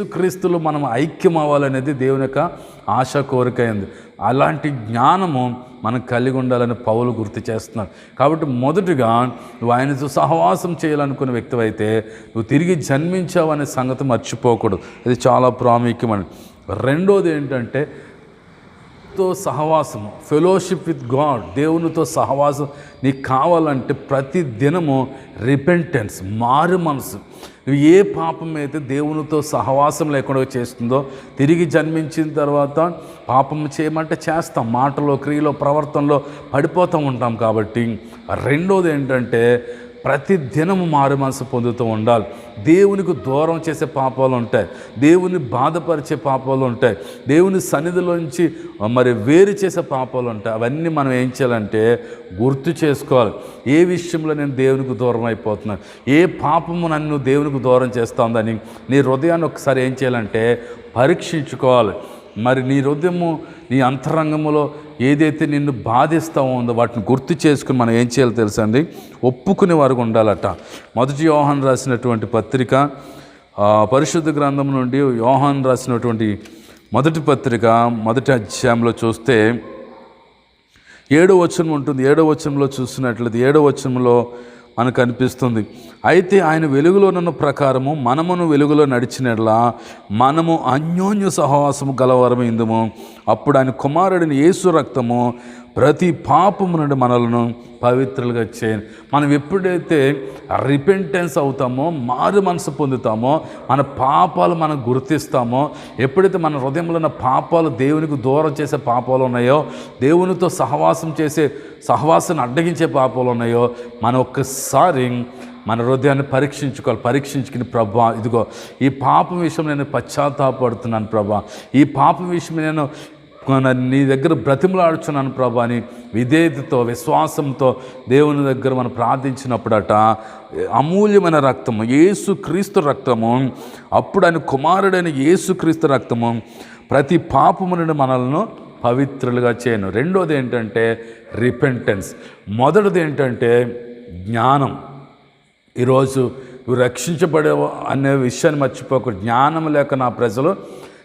యేసుక్రీస్తులు మనం ఐక్యం అవ్వాలనేది దేవుని యొక్క ఆశ కోరిక అయింది అలాంటి జ్ఞానము మనం కలిగి ఉండాలని పౌలు గుర్తు చేస్తున్నారు కాబట్టి మొదటిగా నువ్వు ఆయనతో సహవాసం చేయాలనుకున్న వ్యక్తివైతే నువ్వు తిరిగి జన్మించావు అనే సంగతి మర్చిపోకూడదు. ఇది చాలా ప్రాముఖ్యమని రెండోది ఏంటంటే తో సహవాసము ఫెలోషిప్ విత్ గాడ్ దేవునితో సహవాసం. నీకు కావాలంటే ప్రతి దినము రిపెంటెన్స్ మారు మనసు. నువ్వు ఏ పాపం అయితే దేవునితో సహవాసం లేకుండా చేస్తుందో తిరిగి జన్మించిన తర్వాత పాపం చేయమంటే చేస్తాం. మాటలో క్రియలో ప్రవర్తనలో పడిపోతూ ఉంటాం కాబట్టి రెండోది ఏంటంటే ప్రతి దినము మారు మనసు పొందుతూ ఉండాలి. దేవునికి దూరం చేసే పాపాలు ఉంటాయి. దేవుని బాధపరిచే పాపాలు ఉంటాయి. దేవుని సన్నిధిలోంచి మరి వేరు చేసే పాపాలు ఉంటాయి. అవన్నీ మనం ఏం చేయాలంటే గుర్తు చేసుకోవాలి. ఏ విషయంలో నేను దేవునికి దూరం అయిపోతున్నాను ఏ పాపము నన్ను దేవునికి దూరం చేస్తుందని నీ హృదయాన్ని ఒకసారి ఏం చేయాలంటే పరీక్షించుకోవాలి. మరి నీ హృదయము నీ అంతరంగములో ఏదైతే నిన్ను బాధిస్తూ ఉందో వాటిని గుర్తు చేసుకుని మనం ఏం చేయాలో తెలుసండి ఒప్పుకునే వారికి ఉండాలట. మొదటి యోహాన్ రాసినటువంటి పత్రిక పరిశుద్ధ గ్రంథం నుండి యోహాన్ రాసినటువంటి మొదటి పత్రిక మొదటి అధ్యాయంలో చూస్తే ఏడో వచనం ఉంటుంది. ఏడో వచనంలో చూస్తున్నట్లయితే ఏడో వచనంలో మనకు అనిపిస్తుంది. అయితే ఆయన వెలుగులోనున్న ప్రకారము మనమును వెలుగులో నడిచినట్లా మనము అన్యోన్య సహవాసము గలవరమైందము అప్పుడు ఆయన కుమారుడిని యేసు రక్తము ప్రతి పాపము నుండి మనలను పవిత్రులుగా చేయను మనం ఎప్పుడైతే రిపెంటెన్స్ అవుతామో మారు మనసు పొందుతామో మన పాపాలు మనం గుర్తిస్తామో ఎప్పుడైతే మన హృదయంలో ఉన్న పాపాలు దేవునికి దూరం చేసే పాపాలు ఉన్నాయో దేవునితో సహవాసం చేసే సహవాసాన్ని అడ్డగించే పాపాలు ఉన్నాయో మనం ఒక్కసారి మన హృదయాన్ని పరీక్షించుకోవాలి. పరీక్షించుకుని ప్రభా ఇదిగో ఈ పాపం విషయం నేను పశ్చాత్తాపడుతున్నాను ప్రభా. ఈ పాపం విషయం నేను నీ దగ్గర బ్రతిమలాడుచున్నాను ప్రభా. అని విధేయతతో విశ్వాసంతో దేవుని దగ్గర మనం ప్రార్థించినప్పుడట అమూల్యమైన రక్తము ఏసుక్రీస్తు రక్తము అప్పుడు ఆయన కుమారుడైన ఏసుక్రీస్తు రక్తము ప్రతి పాపము నుండి మనల్ని పవిత్రులుగా చేయను. రెండోది ఏంటంటే రిపెంటెన్స్. మొదటిది ఏంటంటే జ్ఞానం. ఈరోజు రక్షించబడే అనే విషయాన్ని మర్చిపోక. జ్ఞానం లేక నా ప్రజలు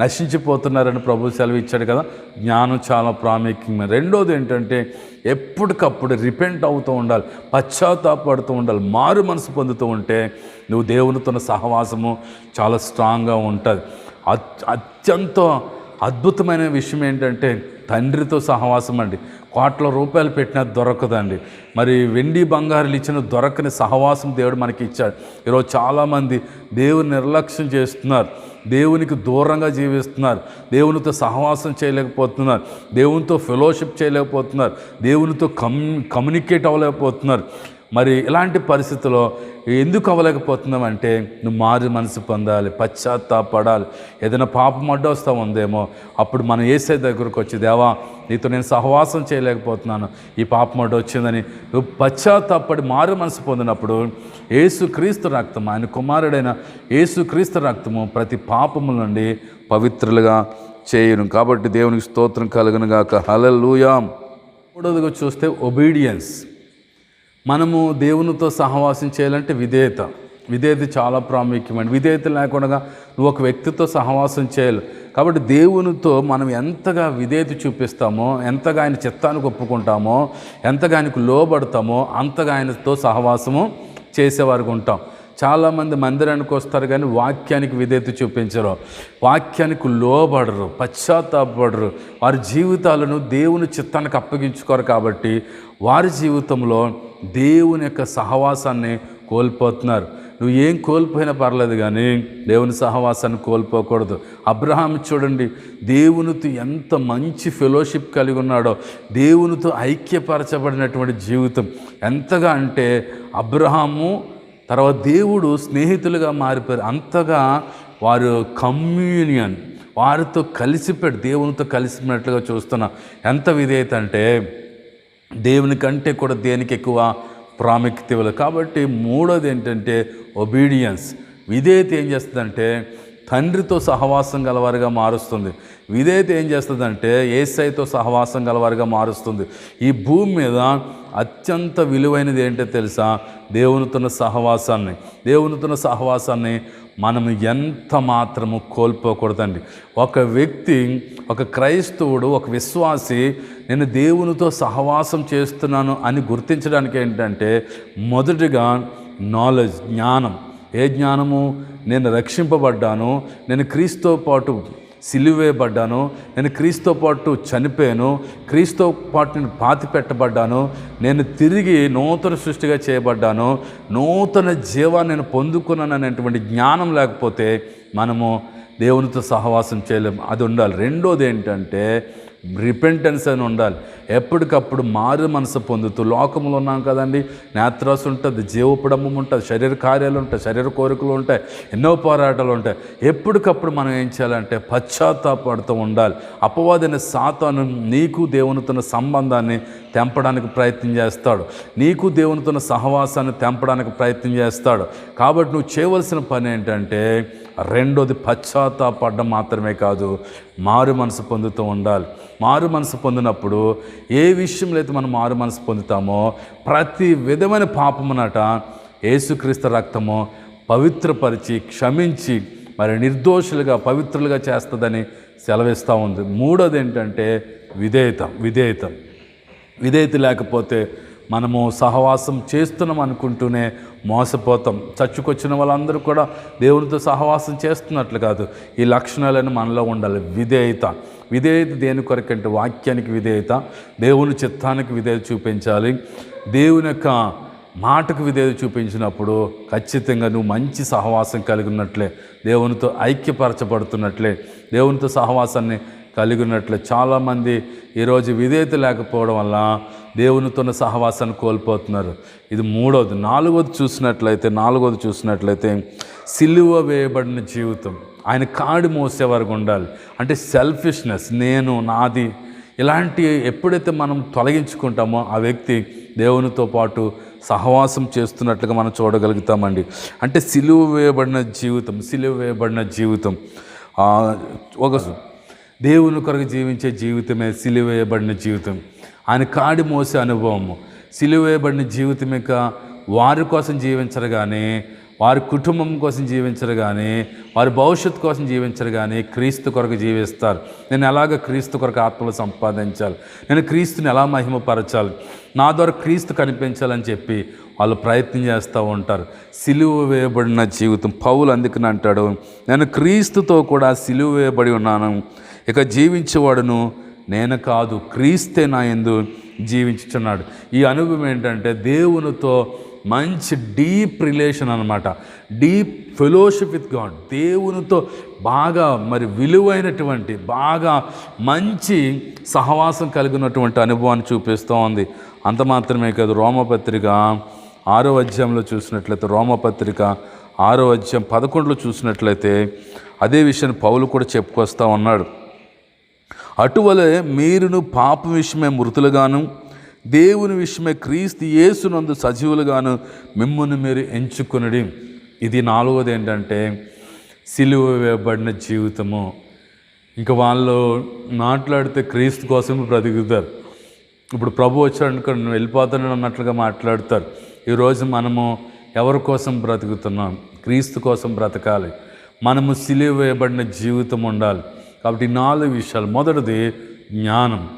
నశించిపోతున్నారని ప్రభు సెలవు ఇచ్చాడు కదా. జ్ఞానం చాలా ప్రాముఖ్యమైన. రెండోది ఏంటంటే ఎప్పటికప్పుడు రిపెంట్ అవుతూ ఉండాలి పశ్చాత్తాపడుతూ ఉండాలి మారు మనసు పొందుతూ ఉంటే నువ్వు దేవునితో ఉన్న సహవాసము చాలా స్ట్రాంగ్గా ఉంటుంది. అత్యంత అద్భుతమైన విషయం ఏంటంటే తండ్రితో సహవాసం అండి. కోట్ల రూపాయలు పెట్టినా దొరకదండి. మరి వెండి బంగారులు ఇచ్చిన దొరకని సహవాసం దేవుడు మనకి ఇచ్చాడు. ఈరోజు చాలామంది దేవుని నిర్లక్ష్యం చేస్తున్నారు. దేవునికి దూరంగా జీవిస్తున్నారు. దేవునితో సహవాసం చేయలేకపోతున్నారు. దేవునితో ఫెలోషిప్ చేయలేకపోతున్నారు. దేవునితో కమ్ కమ్యూనికేట్ అవ్వలేకపోతున్నారు. మరి ఇలాంటి పరిస్థితుల్లో ఎందుకు అవ్వలేకపోతున్నామంటే నువ్వు మారు మనసు పొందాలి పశ్చాత్తాపడాలి. ఏదైనా పాపం అడ్డొస్తా ఉందేమో అప్పుడు మనం ఏసే దగ్గరకు వచ్చి దేవా నీతో నేను సహవాసం చేయలేకపోతున్నాను. ఈ పాపం అడ్డు వచ్చిందని. నువ్వు పశ్చాత్తాపడి మారు మనసు పొందినప్పుడు ఏసుక్రీస్తు రక్తం ఆయన కుమారుడైన ఏసుక్రీస్తు రక్తము ప్రతి పాపము నుండి పవిత్రులుగా చేయను. కాబట్టి దేవునికి స్తోత్రం కలుగునుగాక హలలుయాం మూడవదిగా చూస్తే ఒబీడియన్స్ మనము దేవునితో సహవాసం చేయాలంటే విధేయత. విధేయత చాలా ప్రాముఖ్యమైన విధేయత లేకుండా నువ్వు ఒక వ్యక్తితో సహవాసం చేయాలి. కాబట్టి దేవునితో మనం ఎంతగా విధేయత చూపిస్తామో ఎంతగా ఆయన చిత్తానికి ఒప్పుకుంటామో ఎంతగా ఆయనకు లోబడతామో అంతగా ఆయనతో సహవాసము చేసేవారికి ఉంటాం. చాలామంది మందిరానికి వస్తారు కానీ వాక్యానికి విధేత చూపించరు. వాక్యానికి లోబడరు పశ్చాత్తాపడరు. వారి జీవితాలను దేవుని చిత్తానికి అప్పగించుకోరు కాబట్టి వారి జీవితంలో దేవుని యొక్క సహవాసాన్ని కోల్పోతున్నారు. నువ్వు ఏం కోల్పోయినా పర్లేదు కానీ దేవుని సహవాసాన్ని కోల్పోకూడదు. అబ్రహాం చూడండి దేవునితో ఎంత మంచి ఫెలోషిప్ కలిగి ఉన్నాడో దేవునితో ఐక్యపరచబడినటువంటి జీవితం. ఎంతగా అంటే అబ్రహాము తర్వాత దేవుడు స్నేహితులుగా మారిపోయారు. అంతగా వారు కమ్యూనియన్ వారితో కలిసిపెట్టి దేవునితో కలిసిపోయినట్లుగా చూస్తున్నాం ఎంత విధేయత అంటే దేవుని కంటే కూడా దేనికి ఎక్కువ ప్రాముఖ్యత ఇవ్వలేదు. కాబట్టి మూడోది ఏంటంటే ఒబీడియన్స్ విధేయత ఏం చేస్తుందంటే తండ్రితో సహవాసం గలవారిగా మారుస్తుంది. విధేయత ఏం చేస్తుందంటే ఏసైతో సహవాసం గలవారిగా మారుస్తుంది. ఈ భూమి మీద అత్యంత విలువైనది ఏంటో తెలుసా? దేవునితున్న సహవాసాన్ని. దేవునితున్న సహవాసాన్ని మనం ఎంత మాత్రము కోల్పోకూడదండి. ఒక వ్యక్తి ఒక క్రైస్తవుడు ఒక విశ్వాసి నేను దేవునితో సహవాసం చేస్తున్నాను అని గుర్తించడానికి ఏంటంటే మొదటిగా నాలెడ్జ్ జ్ఞానం. ఏ జ్ఞానము? నేను రక్షింపబడ్డాను. నేను క్రీస్తుతో పాటు సిలువేయబడ్డాను నేను క్రీస్తో పాటు చనిపోయాను క్రీస్తో పాటు నేను పాతి పెట్టబడ్డాను నేను తిరిగి నూతన సృష్టిగా చేయబడ్డాను నూతన జీవాన్ని నేను పొందుకున్నాను అనేటువంటి జ్ఞానం లేకపోతే మనము దేవునితో సహవాసం చేయలేము అది ఉండాలి. రెండోది ఏంటంటే రిపెంటెన్స్ అని ఉండాలి. ఎప్పటికప్పుడు మారు మనసు పొందుతూ లోకంలో ఉన్నాం కదండి. నేత్రాసు ఉంటుంది జీవపడమం ఉంటుంది శరీర కార్యాలు ఉంటాయి శరీర కోరికలు ఉంటాయి ఎన్నో పోరాటాలు ఉంటాయి. ఎప్పటికప్పుడు మనం ఏం చేయాలంటే పశ్చాత్తాపడుతూ ఉండాలి. అపవాదైన సాతాను నీకు దేవునితో సంబంధాన్ని తెంపడానికి ప్రయత్నం చేస్తాడు. నీకు దేవునితో సహవాసాన్ని తెంపడానికి ప్రయత్నం చేస్తాడు. కాబట్టి నువ్వు చేయవలసిన పని ఏంటంటే రెండోది పశ్చాత్తాపడడం మాత్రమే కాదు మారు మనసు పొందుతూ ఉండాలి. మారు మనసు పొందినప్పుడు ఏ విషయంలో అయితే మనం మారు మనసు పొందుతామో ప్రతి విధమైన పాపమునట యేసుక్రీస్తు రక్తము పవిత్రపరిచి క్షమించి మరి నిర్దోషులుగా పవిత్రులుగా చేస్తుందని సెలవిస్తూ ఉంది. మూడోది ఏంటంటే విధేయత విధేయత. విధేయత లేకపోతే మనము సహవాసం చేస్తున్నాం అనుకుంటూనే మోసపోతాం. చచ్చుకొచ్చిన వాళ్ళందరూ కూడా దేవునితో సహవాసం చేస్తున్నట్లు కాదు. ఈ లక్షణాలను మనలో ఉండాలి. విధేయత. విధేయత దేని కొరకంటే వాక్యానికి విధేయత దేవుని చిత్తానికి విధేయత చూపించాలి. దేవుని యొక్క మాటకు విధేయత చూపించినప్పుడు ఖచ్చితంగా నువ్వు మంచి సహవాసం కలిగి ఉన్నట్లే దేవునితో ఐక్యపరచబడుతున్నట్లే దేవునితో సహవాసాన్ని కలిగి ఉన్నట్లే చాలామంది ఈరోజు విధేయత లేకపోవడం వల్ల దేవునితోన్న సహవాసాన్ని కోల్పోతున్నారు. ఇది మూడవది నాలుగవది చూసినట్లయితే నాలుగవది చూసినట్లయితే సిలువ వేయబడిన జీవితం. ఆయన కాడి మోసే వరకు ఉండాలి. అంటే సెల్ఫిష్నెస్ నేను నాది ఇలాంటి ఎప్పుడైతే మనం తొలగించుకుంటామో ఆ వ్యక్తి దేవునితో పాటు సహవాసం చేస్తున్నట్లుగా మనం చూడగలుగుతామండి. అంటే సిలువ వేయబడిన జీవితం సిలువ వేయబడిన జీవితం. ఒక దేవుని కొరకు జీవించే జీవితమే సిలువేయబడిన జీవితం. ఆయన కాడి మోసే అనుభవము. సిలువేయబడిన జీవితం ఇక వారి కోసం జీవించరు కానీ వారి కుటుంబం కోసం జీవించరు కానీ వారి భవిష్యత్తు కోసం జీవించరు కానీ క్రీస్తు కొరకు జీవిస్తారు. నేను ఎలాగ క్రీస్తు కొరకు ఆత్మలు సంపాదించాలి? నేను క్రీస్తుని ఎలా మహిమపరచాలి? నా ద్వారా క్రీస్తు కనిపించాలని చెప్పి వాళ్ళు ప్రయత్నం చేస్తూ ఉంటారు. సిలువ వేయబడిన జీవితం. పౌలు అందుకని అంటాడు నేను క్రీస్తుతో కూడా సిలువ వేయబడి ఉన్నాను. ఇక జీవించేవాడును నేను కాదు క్రీస్తే నా ఎందు జీవించుచున్నాడు. ఈ అనుభవం ఏంటంటే దేవునితో మంచి డీప్ రిలేషన్ అనమాట డీప్ ఫెలోషిప్ విత్ గాడ్. దేవునితో బాగా మరి విలువైనటువంటి బాగా మంచి సహవాసం కలిగినటువంటి అనుభవాన్ని చూపిస్తూ ఉంది. అంత మాత్రమే కాదు రోమపత్రిక ఆరో అధ్యాయంలో చూసినట్లయితే రోమపత్రిక ఆరో అధ్యాయం పదకొండులో చూసినట్లయితే అదే విషయాన్ని పౌలు కూడా చెప్పుకొస్తూ ఉన్నాడు. అటువలే మీరును పాప విషయమే మృతులుగాను దేవుని విషయమే క్రీస్తు యేసునందు సజీవులుగాను మిమ్మల్ని మీరు ఎంచుకునడి. ఇది నాలుగోది ఏంటంటే సిలువ వేయబడిన జీవితము. ఇంకా వాళ్ళు మాట్లాడితే క్రీస్తు కోసం బ్రతుకుతారు. ఇప్పుడు ప్రభు వచ్చాడనుకో నువ్వు వెళ్ళిపోతాను అన్నట్లుగా మాట్లాడతారు. ఈరోజు మనము ఎవరి కోసం బ్రతుకుతున్నాం? క్రీస్తు కోసం బ్రతకాలి. మనము సిలువ వేయబడిన జీవితం ఉండాలి. కాబట్టి నాలుగు విషయాలు. మొదటిది జ్ఞానం.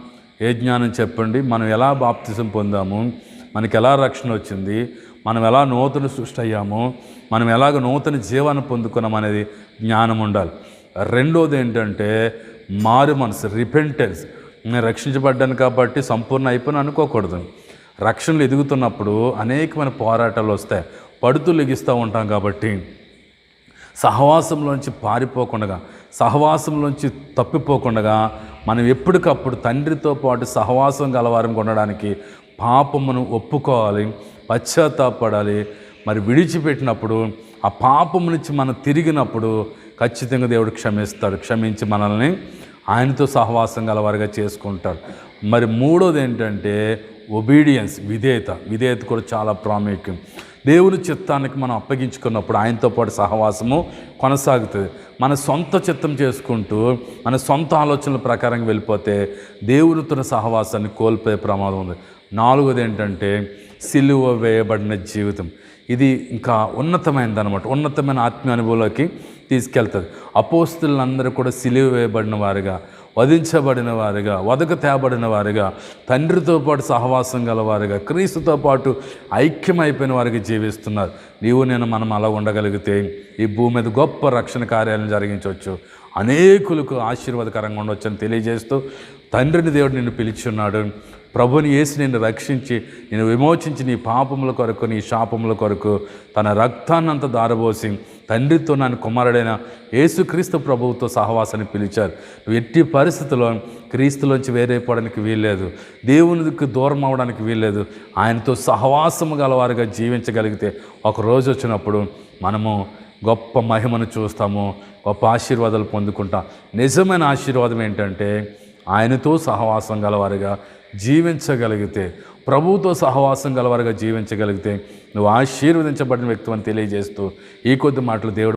ఏ జ్ఞానం చెప్పండి? మనం ఎలా బాప్తిజం పొందాము? మనకి ఎలా రక్షణ వచ్చింది? మనం ఎలా నూతన సృష్టి అయ్యాము? మనం ఎలాగ నూతన జీవాన్ని పొందుకున్నాం అనేది జ్ఞానం ఉండాలి. రెండోది ఏంటంటే మారు మనసు రిపెంటెన్స్ నేను రక్షించబడ్డాను కాబట్టి సంపూర్ణ అయిపోయిన అనుకోకూడదు. రక్షణలు ఎదుగుతున్నప్పుడు అనేకమైన పోరాటాలు వస్తాయి. పడుతూ లెగిస్తూ ఉంటాం కాబట్టి సహవాసంలోంచి పారిపోకుండా సహవాసంలోంచి తప్పిపోకుండా మనం ఎప్పటికప్పుడు తండ్రితో పాటు సహవాసం గలవారం కొనడానికి పాపమును ఒప్పుకోవాలి పశ్చాత్తాపడాలి. మరి విడిచిపెట్టినప్పుడు ఆ పాపం నుంచి మనం తిరిగినప్పుడు ఖచ్చితంగా దేవుడు క్షమిస్తాడు క్షమించి మనల్ని ఆయనతో సహవాసం గలవారిగా చేసుకుంటారు మరి మూడోది ఏంటంటే ఒబీడియన్స్ విధేయత. విధేయత కూడా చాలా ప్రాముఖ్యం. దేవుని చిత్తానికి మనం అప్పగించుకున్నప్పుడు ఆయనతో పాటు సహవాసము కొనసాగుతుంది. మన సొంత చిత్తం చేసుకుంటూ మన సొంత ఆలోచనల ప్రకారం వెళ్ళిపోతే దేవునితో సహవాసాన్ని కోల్పోయే ప్రమాదం ఉంది. నాలుగోది ఏంటంటే సిలువ వేయబడిన జీవితం. ఇది ఇంకా ఉన్నతమైనది అనమాట ఉన్నతమైన ఆత్మీయ అనుభవంలోకి తీసుకెళ్తుంది. అపోస్తులందరూ కూడా సిలువ వేయబడిన వారుగా వధించబడిన వారుగా వదక తేబడిన వారుగా తండ్రితో పాటు సహవాసం గలవారుగా క్రీస్తుతో పాటు ఐక్యమైపోయిన వారికి జీవిస్తున్నారు. నీవు నేను మనం అలా ఉండగలిగితే ఈ భూమి మీద గొప్ప రక్షణ కార్యాలను జరిగించవచ్చు. అనేకులకు ఆశీర్వాదకరంగా ఉండవచ్చని తెలియజేస్తూ తండ్రిని దేవుడు నిన్ను పిలిచున్నాడు. ప్రభుని యేసు నిన్ను రక్షించి నేను విమోచించి నీ పాపముల కొరకు నీ శాపముల కొరకు తన రక్తాన్నంత దారబోసి తండ్రితో నన్ను కుమారుడైన యేసుక్రీస్తు ప్రభువుతో సహవాసాన్ని పిలిచారు. నువ్వు ఎట్టి పరిస్థితుల్లో క్రీస్తులోంచి వేరైపోవడానికి వీల్లేదు. దేవునికి దూరం అవడానికి వీల్లేదు. ఆయనతో సహవాసము గలవారుగా జీవించగలిగితే ఒక రోజు వచ్చినప్పుడు మనము గొప్ప మహిమను చూస్తాము గొప్ప ఆశీర్వాదాలు పొందుకుంటాం. నిజమైన ఆశీర్వాదం ఏంటంటే ఆయనతో సహవాసం గలవారుగా జీవించగలిగితే ప్రభువుతో సహవాసం గలవారుగా జీవించగలిగితే నువ్వు ఆశీర్వదించబడిన వ్యక్తి అని తెలియజేస్తూ ఈ కొద్ది మాటలు దేవుడు